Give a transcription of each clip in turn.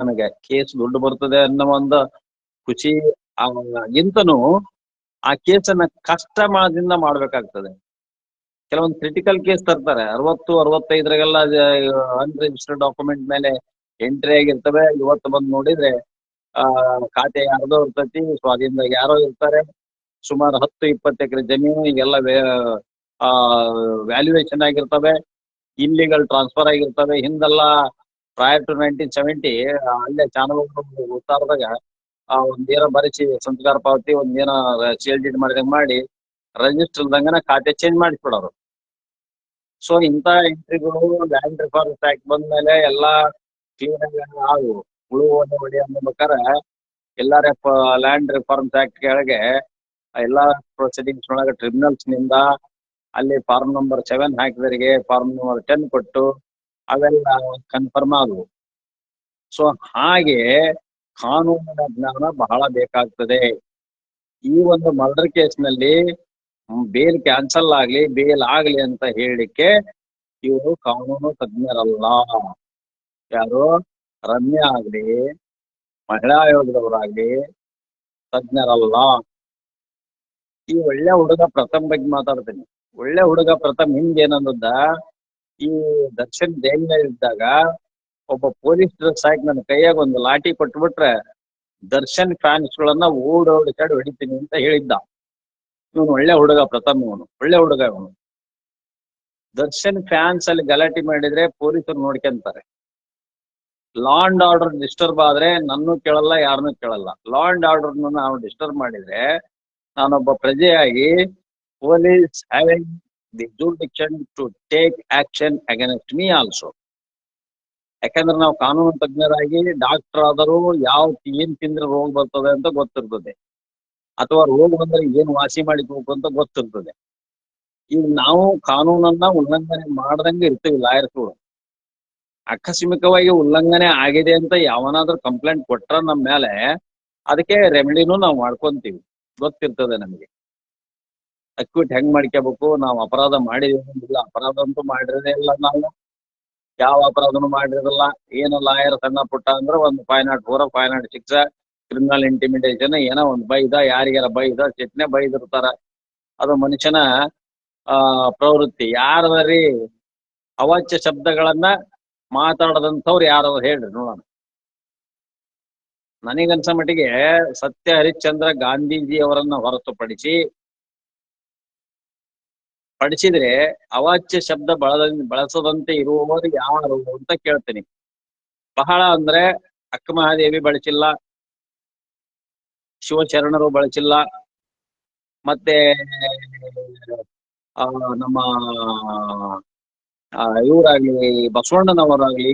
ನನಗೆ ಕೇಸ್ ದುಡ್ಡು ಬರ್ತದೆ ಅನ್ನೋ ಒಂದು ಖುಷಿ ಇಂತನು ಆ ಕೇಸನ್ನ ಮಾಡದಿಂದ ಮಾಡ್ಬೇಕಾಗ್ತದೆ. ಕೆಲವೊಂದು ಕ್ರಿಟಿಕಲ್ ಕೇಸ್ ತರ್ತಾರೆ. ಅರವತ್ತು, ಅರವತ್ತೈದರಾಗೆಲ್ಲ ಅನ್ರಿಜಿಸ್ಟರ್ಡ್ ಡಾಕ್ಯುಮೆಂಟ್ ಮೇಲೆ ಎಂಟ್ರಿ ಆಗಿರ್ತವೆ. ಇವತ್ತು ಬಂದು ನೋಡಿದ್ರೆ, ಆ, ಖಾತೆ ಯಾರ್ದೋ ಇರ್ತೈತಿ, ಸ್ವಾಧೀನದಾಗ ಯಾರೋ ಇರ್ತಾರೆ. ಸುಮಾರು ಹತ್ತು, ಇಪ್ಪತ್ತು ಎಕರೆ ಜಮೀನು, ಈಗೆಲ್ಲ ವ್ಯಾಲ್ಯೂಯೇಷನ್ ಆಗಿರ್ತವೆ. ಇಲ್ಲಿಗಲ್ ಟ್ರಾನ್ಸ್ಫರ್ ಆಗಿರ್ತವೆ. ಹಿಂದೆಲ್ಲ ಪ್ರಯರ್ ಟು ನೈನ್ಟೀನ್ ಸೆವೆಂಟಿ ಅಲ್ಲೇ ಚಾನಲ್ ಉತ್ತಾರದಾಗ ಒಂದೇನೋ ಬರೆಸಿ, ಸಂಸ್ಕಾರ ಪಾವತಿ ಒಂದೇನ ಸೇಲ್ ಡಿಟ್ ಮಾಡಿದಂಗೆ ಮಾಡಿ ರಿಜಿಸ್ಟರ್ದಂಗನ ಖಾತೆ ಚೇಂಜ್ ಮಾಡಿಸ್ಬಿಡೋರು. ಸೊ ಇಂಥ ಎಂಟ್ರಿಗಳು ಲ್ಯಾಂಡ್ ರಿಫಾರ್ಮ್ಸ್ ಆಕ್ಟ್ ಬಂದ್ಮೇಲೆ ಎಲ್ಲಾ ಕ್ಲೀನ್ ಆಗಿ ಹುಳು ಉಳುವನೆ ಹೊಡಿ ಅನ್ಬೇಕಾರೆ ರೆಫ್ ಲ್ಯಾಂಡ್ ರಿಫಾರ್ಮ್ಸ್ ಆಕ್ಟ್ ಕೆಳಗೆ, ಎಲ್ಲಾ ಪ್ರೊಸೀಡಿಂಗ್ಸ್ ಒಳಗೆ ಟ್ರಿಬ್ಯುನಲ್ಸ್ನಿಂದ ಅಲ್ಲಿ ಫಾರ್ಮ್ ನಂಬರ್ ಸೆವೆನ್ ಹಾಕಿದವರಿಗೆ ಫಾರ್ಮ್ ನಂಬರ್ ಟೆನ್ ಕೊಟ್ಟು ಅವೆಲ್ಲ ಕನ್ಫರ್ಮ್ ಆದವು. ಸೊ ಹಾಗೆ ಕಾನೂನಿನ ಜ್ಞಾನ ಬಹಳ ಬೇಕಾಗ್ತದೆ. ಈ ಒಂದು ಮರ್ಡರ್ ಕೇಸ್ನಲ್ಲಿ ಬೇಲ್ ಕ್ಯಾನ್ಸಲ್ ಆಗ್ಲಿ ಬೇಲ್ ಆಗ್ಲಿ ಅಂತ ಹೇಳಲಿಕ್ಕೆ ಇವರು ಕಾನೂನು ತಜ್ಞರಲ್ಲ. ಯಾರು? ರಮ್ಯ ಆಗ್ಲಿ, ಮಹಿಳಾ ಆಯೋಗದವರಾಗ್ಲಿ ತಜ್ಞರಲ್ಲ. ಈ ಒಳ್ಳೆ ಹುಡುಗ ಪ್ರಥಮ್ ಬಗ್ಗೆ ಮಾತಾಡ್ತೀನಿ. ಒಳ್ಳೆ ಹುಡುಗ ಪ್ರಥಮ್ ಏನಂದ ಈ ದರ್ಶನ್ ಇದ್ದಾಗ ಒಬ್ಬ ಪೊಲೀಸ್ ಡ್ರೆಸ್ ಹಾಕಿ ನನ್ನ ಕೈಯಾಗ ಒಂದು ಲಾಠಿ ಕೊಟ್ಬಿಟ್ರೆ ದರ್ಶನ್ ಫ್ಯಾನ್ಸ್ ಗಳನ್ನ ಓಡೋಡಿಸಾಡಿ ಹೊಡಿತೀನಿ ಅಂತ ಹೇಳಿದ್ದ. ಇವನು ಒಳ್ಳೆ ಹುಡುಗ ಪ್ರಥಮ ಇವನು ಒಳ್ಳೆ ಹುಡುಗ ಇವನು ದರ್ಶನ್ ಫ್ಯಾನ್ಸ್ ಅಲ್ಲಿ ಗಲಾಟೆ ಮಾಡಿದ್ರೆ ಪೊಲೀಸರು ನೋಡ್ಕೊಂತಾರೆ. ಲಾ ಅಂಡ್ ಆರ್ಡರ್ ಡಿಸ್ಟರ್ಬ್ ಆದ್ರೆ ನನ್ನೂ ಕೇಳಲ್ಲ, ಯಾರನ್ನೂ ಕೇಳಲ್ಲ. ಲಾ ಅಂಡ್ ಆರ್ಡರ್ ನಾವು ಡಿಸ್ಟರ್ಬ್ ಮಾಡಿದ್ರೆ ನಾನೊಬ್ಬ ಪ್ರಜೆಯಾಗಿ police having the jurisdiction to take action against me also ಯಾಕಂದ್ರೆ ನಾವು ಕಾನೂನು ತಜ್ಞರಾಗಿ ಡಾಕ್ಟರ್ ಆದರೂ ಯಾವ ಏನ್ ತಿಂದ್ರೆ ರೋಗ ಬರ್ತದೆ ಅಂತ ಗೊತ್ತಿರ್ತದೆ. ಅಥವಾ ರೋಗ ಬಂದ್ರೆ ಏನ್ ವಾಸಿ ಮಾಡಿಕೋಬೇಕು ಅಂತ ಗೊತ್ತಿರ್ತದೆ. ಈಗ ನಾವು ಕಾನೂನನ್ನ ಉಲ್ಲಂಘನೆ ಮಾಡ್ದಂಗೆ ಇರ್ತೀವಿ ಲಾಯರ್ಸ್ಗಳು ಆಕಸ್ಮಿಕವಾಗಿ ಉಲ್ಲಂಘನೆ ಆಗಿದೆ ಅಂತ ಯಾವನಾದ್ರೂ ಕಂಪ್ಲೇಂಟ್ ಕೊಟ್ರ ನಮ್ಮ ಮೇಲೆ ಅದಕ್ಕೆ ರೆಮಿಡಿನೂ ನಾವು ಮಾಡ್ಕೊಂತೀವಿ. ಗೊತ್ತಿರ್ತದೆ ನಮಗೆ. ಅಕ್ವಿಟ್ ಹೆಂಗ್ ಮಾಡ್ಕೋಬೇಕು ನಾವು ಅಪರಾಧ ಮಾಡಿದಿಲ್ಲ ಅಪರಾಧ ಅಂತೂ ಮಾಡಿರೋದೇ ಇಲ್ಲ ನಾವು. ಯಾವ ಅಪರಾಧನೂ ಮಾಡಿರೋದಿಲ್ಲ ಏನು ಲಾಯರ್ ಸಣ್ಣ ಪುಟ್ಟ ಅಂದ್ರೆ ಒಂದು five nought four, five nought six, criminal intimidation, ಏನೋ ಒಂದು ಬೈದ ಯಾರಿಗಾರ ಬೈದ ಸಿಟ್ನೆ ಬೈದಿರ್ತಾರ ಅದು ಮನುಷ್ಯನ, ಆ, ಪ್ರವೃತ್ತಿ. ಯಾರದರಿ ಅವಾಚ್ಯ ಶಬ್ದಗಳನ್ನ ಮಾತಾಡದಂಥವ್ರು ಯಾರು ಹೇಳ್ರಿ ನೋಡೋಣ. ನನಗನ್ಸ ಮಟ್ಟಿಗೆ ಸತ್ಯ ಹರಿಶ್ಚಂದ್ರ ಗಾಂಧೀಜಿ ಅವರನ್ನ ಹೊರತುಪಡಿಸಿ ಪಡಿಸಿದ್ರೆ ಅವಾಚ್ಯ ಶಬ್ದ ಬಳದ ಬಳಸದಂತೆ ಇರುವವರು ಯಾರು ಅಂತ ಕೇಳ್ತೀನಿ. ಬಹಳ ಅಂದ್ರೆ ಅಕ್ಕ ಮಹಾದೇವಿ ಬಳಸಿಲ್ಲ. ಶಿವಶರಣರು ಬಳಸಿಲ್ಲ. ಮತ್ತೆ ನಮ್ಮ ಇವರಾಗ್ಲಿ ಬಸವಣ್ಣನವರಾಗ್ಲಿ,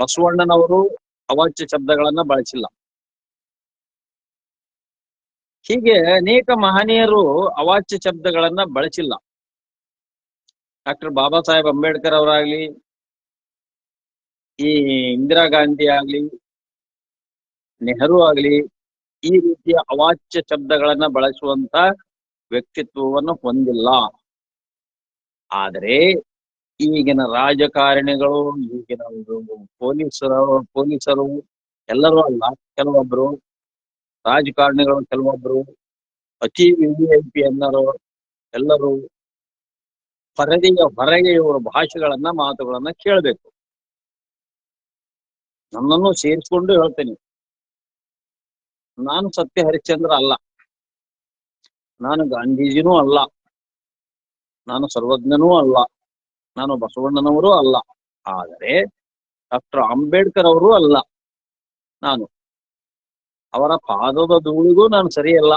ಬಸವಣ್ಣನವರು ಅವಾಚ್ಯ ಶಬ್ದಗಳನ್ನ ಬಳಸಿಲ್ಲ. ಹೀಗೆ ಅನೇಕ ಮಹನೀಯರು ಅವಾಚ್ಯ ಶಬ್ದಗಳನ್ನ ಬಳಸಿಲ್ಲ. ಡಾಕ್ಟರ್ ಬಾಬಾ ಸಾಹೇಬ್ ಅಂಬೇಡ್ಕರ್ ಅವರಾಗ್ಲಿ, ಈ ಇಂದಿರಾ ಗಾಂಧಿ ಆಗ್ಲಿ, ನೆಹರು ಆಗ್ಲಿ, ಈ ರೀತಿಯ ಅವಾಚ್ಯ ಶಬ್ದಗಳನ್ನ ಬಳಸುವಂತ ವ್ಯಕ್ತಿತ್ವವನ್ನು ಹೊಂದಿಲ್ಲ. ಆದರೆ ಈಗಿನ ರಾಜಕಾರಣಿಗಳು, ಈಗಿನ ಪೊಲೀಸರು ಪೊಲೀಸರು ಎಲ್ಲರೂ ಅಲ್ಲ, ಕೆಲವೊಬ್ರು ರಾಜಕಾರಣಿಗಳು ಕೆಲವೊಬ್ರು ಅತಿ ವಿ ಐ ಪಿ ಅನ್ನೋರು ಎಲ್ಲರೂ ಪರದೆಯ ಹೊರಗೆ ಇವರ ಭಾಷೆಗಳನ್ನ, ಮಾತುಗಳನ್ನ ಕೇಳಬೇಕು. ನನ್ನನ್ನು ಸೇರಿಸ್ಕೊಂಡು ಹೇಳ್ತೇನೆ. ನಾನು ಸತ್ಯ ಹರಿಶ್ಚಂದ್ರ ಅಲ್ಲ. ನಾನು ಗಾಂಧೀಜಿನೂ ಅಲ್ಲ. ನಾನು ಸರ್ವಜ್ಞನೂ ಅಲ್ಲ. ನಾನು ಬಸವಣ್ಣನವರೂ ಅಲ್ಲ. ಆದರೆ ಡಾಕ್ಟರ್ ಅಂಬೇಡ್ಕರ್ ಅವರು ಅಲ್ಲ. ನಾನು ಅವರ ಪಾದದ ಧೂಳಿಗೂ ನಾನು ಸರಿಯಲ್ಲ.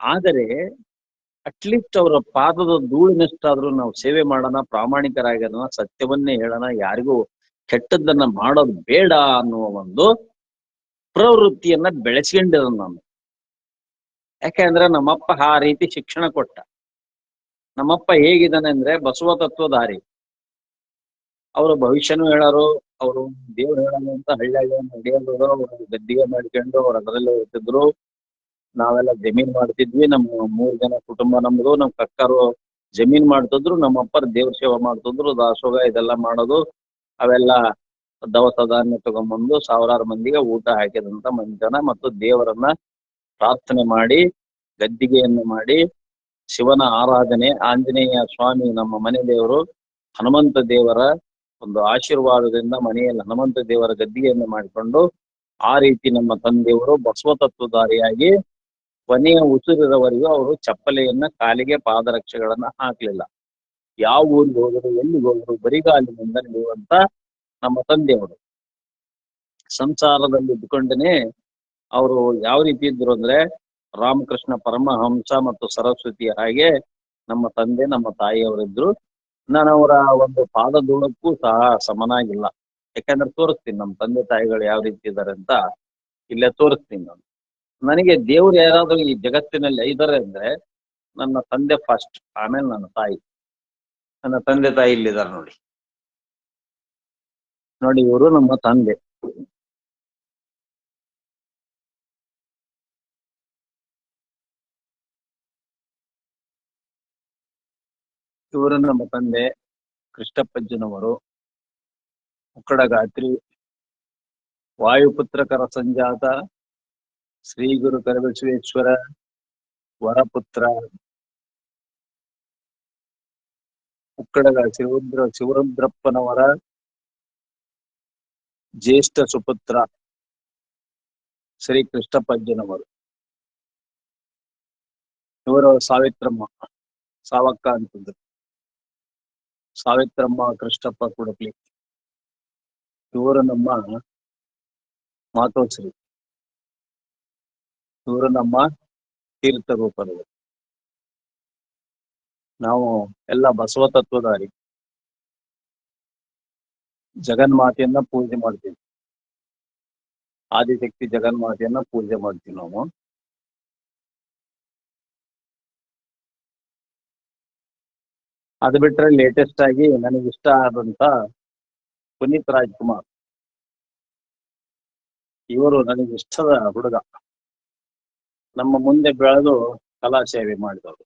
ಆದರೆ ಅಟ್ಲೀಸ್ಟ್ ಅವರ ಪಾದದ ಧೂಳಿನಷ್ಟಾದ್ರೂ ನಾವು ಸೇವೆ ಮಾಡೋಣ ಪ್ರಾಮಾಣಿಕರಾಗಿರೋಣ ಸತ್ಯವನ್ನೇ ಹೇಳೋಣ, ಯಾರಿಗೂ ಕೆಟ್ಟದ್ದನ್ನ ಮಾಡೋದು ಬೇಡ ಅನ್ನುವ ಒಂದು ಪ್ರವೃತ್ತಿಯನ್ನ ಬೆಳೆಸ್ಕೊಂಡಿರೋ ನಾನು. ಯಾಕೆಂದ್ರೆ ನಮ್ಮಪ್ಪ ಆ ರೀತಿ ಶಿಕ್ಷಣ ಕೊಟ್ಟ. ನಮ್ಮಪ್ಪ ಹೇಗಿದ್ದಾನೆ ಅಂದ್ರೆ ಬಸವ ತತ್ವಧಾರಿ. ಅವರು ಭವಿಷ್ಯನೂ ಹೇಳೋರು, ಅವರು ದೇವ್ರು ಹೇಳೋದು ಅಂತ ಹಳ್ಳಿಯಾಗ ನಡೆಯೋದು ಅವ್ರ ಗದ್ದಿಗೆ ಮಾಡ್ಕೊಂಡು ಅವ್ರ ಅದರಲ್ಲೇ ಹೋಗ್ತಿದ್ರು ನಾವೆಲ್ಲ ಜಮೀನ್ ಮಾಡ್ತಿದ್ವಿ ನಮ್ಮ ಮೂರ್ ಜನ ಕುಟುಂಬ ನಮ್ದು, ನಮ್ ಕಕ್ಕರು ಜಮೀನ್ ಮಾಡ್ತಿದ್ರು ನಮ್ಮ ಅಪ್ಪರ್ ದೇವ್ರ ಸೇವೆ ಮಾಡ್ತಿದ್ರು ದಾಸೋಗ ಇದೆಲ್ಲ ಮಾಡೋದು. ಅವೆಲ್ಲ ದವಸ ಧಾನ್ಯ ತಗೊಂಡ್ಬಂದು ಸಾವಿರಾರು ಮಂದಿಗೆ ಊಟ ಹಾಕಿದಂತ ಮಂಜನ ಮತ್ತು ದೇವರನ್ನ ಪ್ರಾರ್ಥನೆ ಮಾಡಿ, ಗದ್ದಿಗೆಯನ್ನು ಮಾಡಿ, ಶಿವನ ಆರಾಧನೆ, ಆಂಜನೇಯ ಸ್ವಾಮಿ ನಮ್ಮ ಮನೆ ದೇವರು, ಹನುಮಂತ ದೇವರ ಒಂದು ಆಶೀರ್ವಾದದಿಂದ ಮನೆಯಲ್ಲಿ ಹನುಮಂತ ದೇವರ ಗದ್ದಿಗೆಯನ್ನು ಮಾಡಿಕೊಂಡು ಆ ರೀತಿ ನಮ್ಮ ತಂದೆಯವರು ಬಸವ ತತ್ವಧಾರಿಯಾಗಿ ಕೊನೆಯ ಉಸಿರಿನವರೆಗೂ ಅವರು ಚಪ್ಪಲೆಯನ್ನ ಕಾಲಿಗೆ ಪಾದರಕ್ಷೆಗಳನ್ನ ಹಾಕ್ಲಿಲ್ಲ. ಯಾವ ಊರಿಗೆ ಹೋದರು, ಎಲ್ಲಿಗೆ ಹೋದರು ಬರಿಗಾಲಿನಿಂದ ನಡೆಯುವಂತ ನಮ್ಮ ತಂದೆಯವರು. ಸಂಸಾರದಲ್ಲಿ ಇದ್ದುಕೊಂಡೇ ಅವರು ಯಾವ ರೀತಿ ಇದ್ರು ಅಂದ್ರೆ ರಾಮಕೃಷ್ಣ ಪರಮಹಂಸ ಮತ್ತು ಸರಸ್ವತಿ ಹಾಗೆ ನಮ್ಮ ತಂದೆ, ನಮ್ಮ ತಾಯಿಯವರಿದ್ರು. ನಾನು ಅವರ ಒಂದು ಪಾದದೂಳಕ್ಕೂ ಸಹ ಸಮನಾಗಿಲ್ಲ. ಯಾಕಂದ್ರೆ ತೋರಿಸ್ತೀನಿ ನಮ್ಮ ತಂದೆ ತಾಯಿಗಳು ಯಾವ ರೀತಿ ಇದ್ದಾರೆ ಅಂತ ಇಲ್ಲೇ ತೋರಿಸ್ತೀನಿ ನಾನು. ನನಗೆ ದೇವ್ರು ಯಾರಾದ್ರೂ ಈ ಜಗತ್ತಿನಲ್ಲಿ ಇದ್ದಾರೆ ಅಂದ್ರೆ ನನ್ನ ತಂದೆ ಫಸ್ಟ್ ಆಮೇಲೆ ನನ್ನ ತಾಯಿ. ನನ್ನ ತಂದೆ ತಾಯಿ ಇಲ್ಲಿದ್ದಾರೆ ನೋಡಿ. ನೋಡಿ ಇವರು ನಮ್ಮ ತಂದೆ. ಇವರು ನಮ್ಮ ತಂದೆ ಕೃಷ್ಣಪ್ಪಜ್ಜನವರು ಉಕ್ಕಡಗಾತ್ರಿ ವಾಯುಪುತ್ರಕರ ಸಂಜಾತ ಶ್ರೀ ಗುರು ಕರಬಸವೇಶ್ವರ ವರಪುತ್ರ ಉಕ್ಕಡಗ ಶಿವರುದ್ರ ಶಿವರುದ್ರಪ್ಪನವರ ಜ್ಯೇಷ್ಠ ಸುಪುತ್ರ ಶ್ರೀ ಕೃಷ್ಣಪ್ಪಜ್ಜನವರು ಇವರು ಸಾವಿತ್ರಮ್ಮ ಸಾವಕ್ಕ ಅಂತಿದ್ರು ಸಾವಿತ್ರಮ್ಮ ಕೃಷ್ಣಪ್ಪ ಕುಡಕ್ಲಿ ಇವರು ನಮ್ಮ ಮಾತೋಶ್ರೀ ಇವರು ನಮ್ಮ ತೀರ್ಥ ನಾವು ಎಲ್ಲ ಬಸವ ತತ್ವಧಾರಿ ಜಗನ್ಮಾತೆಯನ್ನ ಪೂಜೆ ಮಾಡ್ತೀವಿ. ಆದಿಶಕ್ತಿ ಜಗನ್ಮಾತೆಯನ್ನ ಪೂಜೆ ಮಾಡ್ತೀವಿ ನಾವು. ಅದು ಬಿಟ್ರೆ ಲೇಟೆಸ್ಟ್ ಆಗಿ ನನಗೆ ಇಷ್ಟ ಆದಂತ ಪುನೀತ್ ರಾಜ್ಕುಮಾರ್. ಇವರು ನನಗೆ ಇಷ್ಟದ ಹುಡುಗ. ನಮ್ಮ ಮುಂದೆ ಬೆಳೆದು ಕಲಾ ಸೇವೆ ಮಾಡಿದವರು.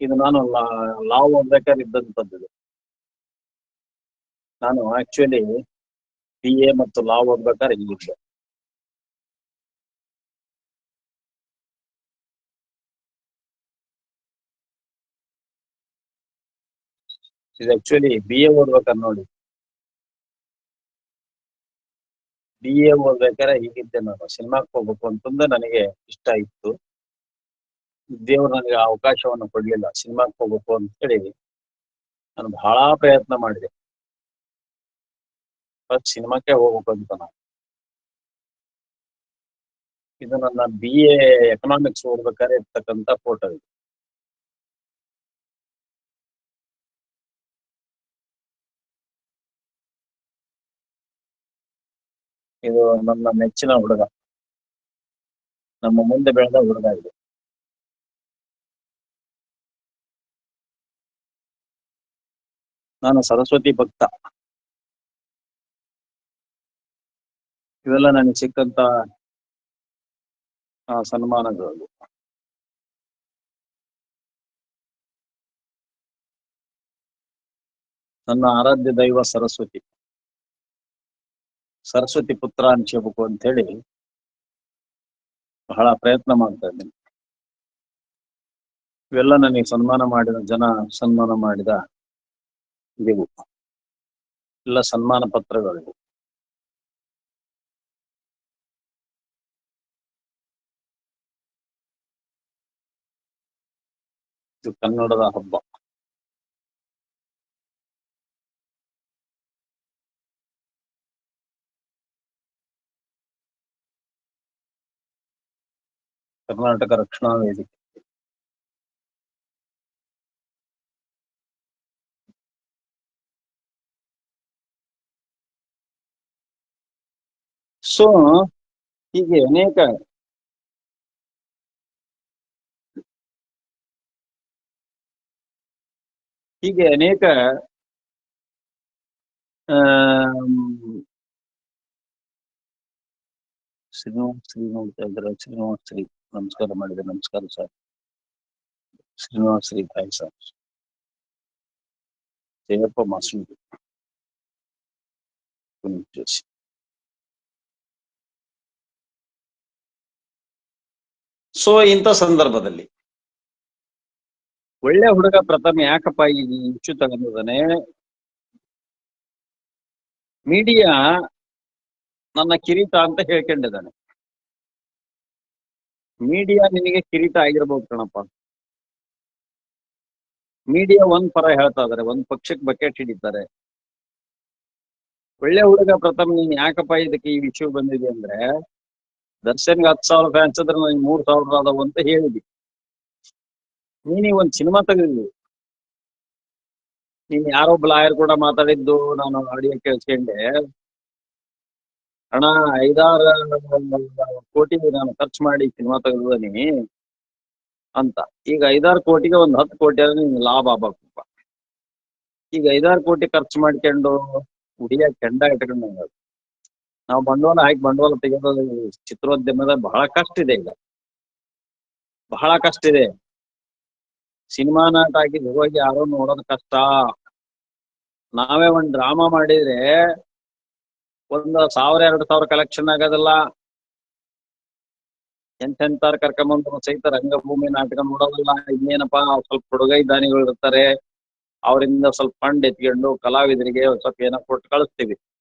ಇದು ನಾನು ಲಾ- ಲಾವ್ ಓದ್ಬೇಕಾದ್ರೆ ಇದ್ದಂಥದ್ದು ಇದು. ನಾನು ಆಕ್ಚುಲಿ ಬಿ ಎ ಮತ್ತು ಲಾವ್ ಓದ್ಬೇಕಾದ್ರೆ ಇಲ್ಲಿದ್ದೆ. ಇದು ಆಕ್ಚುಲಿ ಬಿ ಎ ಓದ್ಬೇಕಾರ ನೋಡಿ? ಬಿ ಎ ಓದ್ಬೇಕಾರೆ ಹೀಗಿದ್ದೆ ನಾನು. ಸಿನಿಮಾಕ್ಕೆ ಹೋಗ್ಬೇಕು ಅಂತಂದು ನನಗೆ ಇಷ್ಟ ಇತ್ತು. ದೇವ್ರು ನನಗೆ ಅವಕಾಶವನ್ನು ಕೊಡ್ಲಿಲ್ಲ. ಸಿನಿಮಾಕ್ಕೆ ಹೋಗ್ಬೇಕು ಅಂತ ಹೇಳಿ ನಾನು ಬಹಳ ಪ್ರಯತ್ನ ಮಾಡಿದೆ. ಫಸ್ಟ್ ಸಿನಿಮಾಕ್ಕೆ ಹೋಗ್ಬೇಕು ಅಂತ ನಾನು. ಇದು ನನ್ನ ಬಿ ಎಕನಾಮಿಕ್ಸ್ ಓದ್ಬೇಕಾದ್ರೆ ಇರ್ತಕ್ಕಂಥ ಫೋಟೋ ಇದು. ಇದು ನನ್ನ ನೆಚ್ಚಿನ ಹುಡುಗ. ನಮ್ಮ ಮುಂದೆ ಬೆಳೆದ ಹುಡುಗ ಇದು. ನಾನು ಸರಸ್ವತಿ ಭಕ್ತ. ಇವೆಲ್ಲ ನನಗೆ ಸಿಕ್ಕಂತ ಸನ್ಮಾನಗಳು. ನನ್ನ ಆರಾಧ್ಯ ದೈವ ಸರಸ್ವತಿ. ಸರಸ್ವತಿ ಪುತ್ರ ಅನ್ಸಬೇಕು ಅಂತ ಹೇಳಿ ಬಹಳ ಪ್ರಯತ್ನ ಮಾಡ್ತಾ ಇದ್ದೀನಿ. ಇವೆಲ್ಲ ನನಗೆ ಸನ್ಮಾನ ಮಾಡಿದ ಜನ ಸನ್ಮಾನ ಮಾಡಿದ ಇವು. ಎಲ್ಲ ಸನ್ಮಾನ ಪತ್ರಗಳಿವು. ಇದು ಕನ್ನಡದ ಹಬ್ಬ. ಕರ್ನಾಟಕ ರಕ್ಷಣಾ ವೇದಿಕೆ ಸೊ ಹೀಗೆ ಅನೇಕ ಹೀಗೆ ಅನೇಕ ಆಮ್, ಶ್ರೀನಿವಾಸ್ ಶ್ರೀ ನೋಡ್ತಾ ಇದ್ದಾರೆ ಶ್ರೀನಿವಾಸ್ ಶ್ರೀ ನಮಸ್ಕಾರ ಮಾಡಿದೆ. ನಮಸ್ಕಾರ ಸರ್. ಶ್ರೀನಿವಾಸ್ ಶ್ರೀ ತಾಯಿ sir. Jayappa master. Joshi so. ಇಂಥ ಸಂದರ್ಭದಲ್ಲಿ ಒಳ್ಳೆ ಹುಡುಗ ಪ್ರಥಮ ಯಾಕಪ್ಪ ಈ ಇಶ್ಯೂ ತಗೊಂಡಿದ್ದಾನೆ ಮೀಡಿಯಾ ನನ್ನ ಕಿರೀಟ ಅಂತ ಹೇಳ್ಕೊಂಡಿದ್ದಾನೆ. ಮೀಡಿಯಾ ನಿನಗೆ ಕಿರೀಟ ಆಗಿರ್ಬೋದು ಕಣಪ್ಪ. ಮೀಡಿಯಾ ಒಂದ್ ಪರ ಹೇಳ್ತಾ ಇದಾರೆ, ಒಂದ್ ಪಕ್ಷಕ್ಕೆ ಬಕೆಟ್ ಹಿಡಿತಾರೆ. ಒಳ್ಳೆ ಹುಡುಗ ಪ್ರಥಮ, ನೀನ್ ಯಾಕಪ್ಪ ಇದಕ್ಕೆ ಈ ವಿಷಯ ಬಂದಿದೆ ಅಂದ್ರೆ, ದರ್ಶನ್ಗೆ ಹತ್ತು ಸಾವಿರ ಫ್ಯಾನ್ಸ್ ಇದ್ರೆ ನನಗೆ ಮೂರ್ ಸಾವಿರ ಅದಾವ ಅಂತ ಹೇಳಿದಿ. ನೀನೀಗ ಒಂದ್ ಸಿನಿಮಾ ತೆಗೆದಿದ್ವಿ ನೀನ್ ಯಾರೊಬ್ಬ ಲಾಯರ್ ಕೂಡ ಮಾತಾಡಿದ್ದು ನಾನು ಆಡಿಯೋ ಕೇಳಿಸ್ಕೊಂಡೆ. ಅಣ್ಣ, ಐದಾರು ಕೋಟಿ ನಾನು ಖರ್ಚು ಮಾಡಿ ಸಿನಿಮಾ ತೆಗೆದಿದ್ದೀನಿ ಅಂತ. ಈಗ ಐದಾರು ಕೋಟಿಗೆ ಒಂದು ಹತ್ತು ಕೋಟಿ ಆದ್ರೆ ನಿಮ್ಗೆ ಲಾಭ ಆಗ್ಬೇಕಪ್ಪ. ಈಗ ಐದಾರು ಕೋಟಿ ಖರ್ಚು ಮಾಡ್ಕೊಂಡು ಉಡಿಯ ಕೆಂಡ ಇಟ್ಕೊಂಡಂಗ ನಾವು ಬಂಡವಾಳ ಹಾಕಿ ಬಂಡವಾಳ ತೆಗೆಯೋದು ಚಿತ್ರೋದ್ಯಮದ ಬಹಳ ಕಷ್ಟ ಇದೆ ಈಗ. ಬಹಳ ಕಷ್ಟ ಇದೆ. ಸಿನಿಮಾ ನಾಟ ಆಗಿ ಹೋಗಿ ಯಾರೋ ನೋಡೋದು ಕಷ್ಟ. ನಾವೇ ಒಂದು ಡ್ರಾಮಾ ಮಾಡಿದ್ರೆ ಒಂದ್ ಸಾವಿರ, ಎರಡು ಸಾವಿರ ಕಲೆಕ್ಷನ್ ಆಗೋದಿಲ್ಲ. ಎಂತೆಂತಾರು ಕರ್ಕೊಂಬಂದ್ರು ಸಹಿತ ರಂಗಭೂಮಿ ನಾಟಕ ನೋಡೋದಿಲ್ಲ. ಇನ್ನೇನಪ್ಪ, ಸ್ವಲ್ಪ ಹುಡುಗೈ ದಾನಿಗಳು ಇರ್ತಾರೆ. ಅವರಿಂದ ಸ್ವಲ್ಪ ಫಂಡ್ ಎತ್ಕೊಂಡು ಕಲಾವಿದರಿಗೆ ಸ್ವಲ್ಪ ಏನೋ ಕೊಟ್ಟು ಕಳಿಸ್ತೀವಿ.